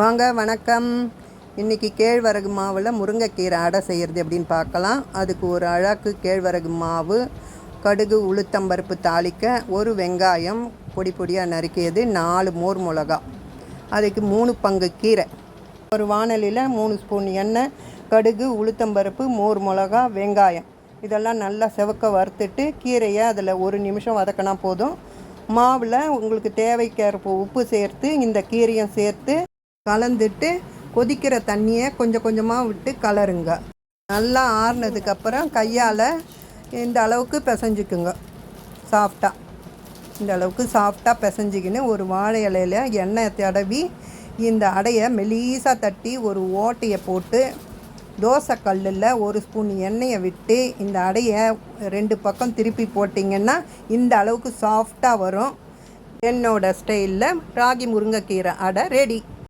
வாங்க வணக்கம். இன்றைக்கி கேழ்வரகு மாவில் முருங்கைக்கீரை அடை செய்கிறது அப்படின்னு பார்க்கலாம். அதுக்கு ஒரு அழகு கேழ்வரகு மாவு கடுகு உளுத்தம்பருப்பு தாளிக்க ஒரு வெங்காயம் பொடி பொடியாக நறுக்கியது நாலு மோர் மிளகா. அதுக்கு மூணு பங்கு கீரை. ஒரு வாணலியில் மூணு ஸ்பூன் எண்ணெய் கடுகு உளுத்தம்பருப்பு மோர் மிளகா வெங்காயம். இதெல்லாம் நல்லா செவக்க வறுத்துட்டு கீரையை அதில் ஒரு நிமிஷம் வதக்கினா போதும். மாவில் உங்களுக்கு தேவைக்கேற்ப உப்பு சேர்த்து இந்த கீரையும் சேர்த்து கலந்துட்டு கொதிக்கிற தண்ணியை கொஞ்சம் கொஞ்சமாக விட்டு கலருங்க. நல்லா ஆறுனதுக்கப்புறம் கையால் இந்த அளவுக்கு பிசைஞ்சிக்குங்க. சாஃப்டாக இந்த அளவுக்கு சாஃப்டாக பிசைஞ்சிக்கின்னு ஒரு வாழை இலையில எண்ணெய் தடவி இந்த அடையை மெலீஸாக தட்டி ஒரு ஓட்டையை போட்டு தோசை கல்லில் ஒரு ஸ்பூன் எண்ணெயை விட்டு இந்த அடையை ரெண்டு பக்கம் திருப்பி போட்டிங்கன்னா இந்த அளவுக்கு சாஃப்டாக வரும். என்னோட ஸ்டைலில் ராகி முருங்கைக்கீரை அடை ரெடி.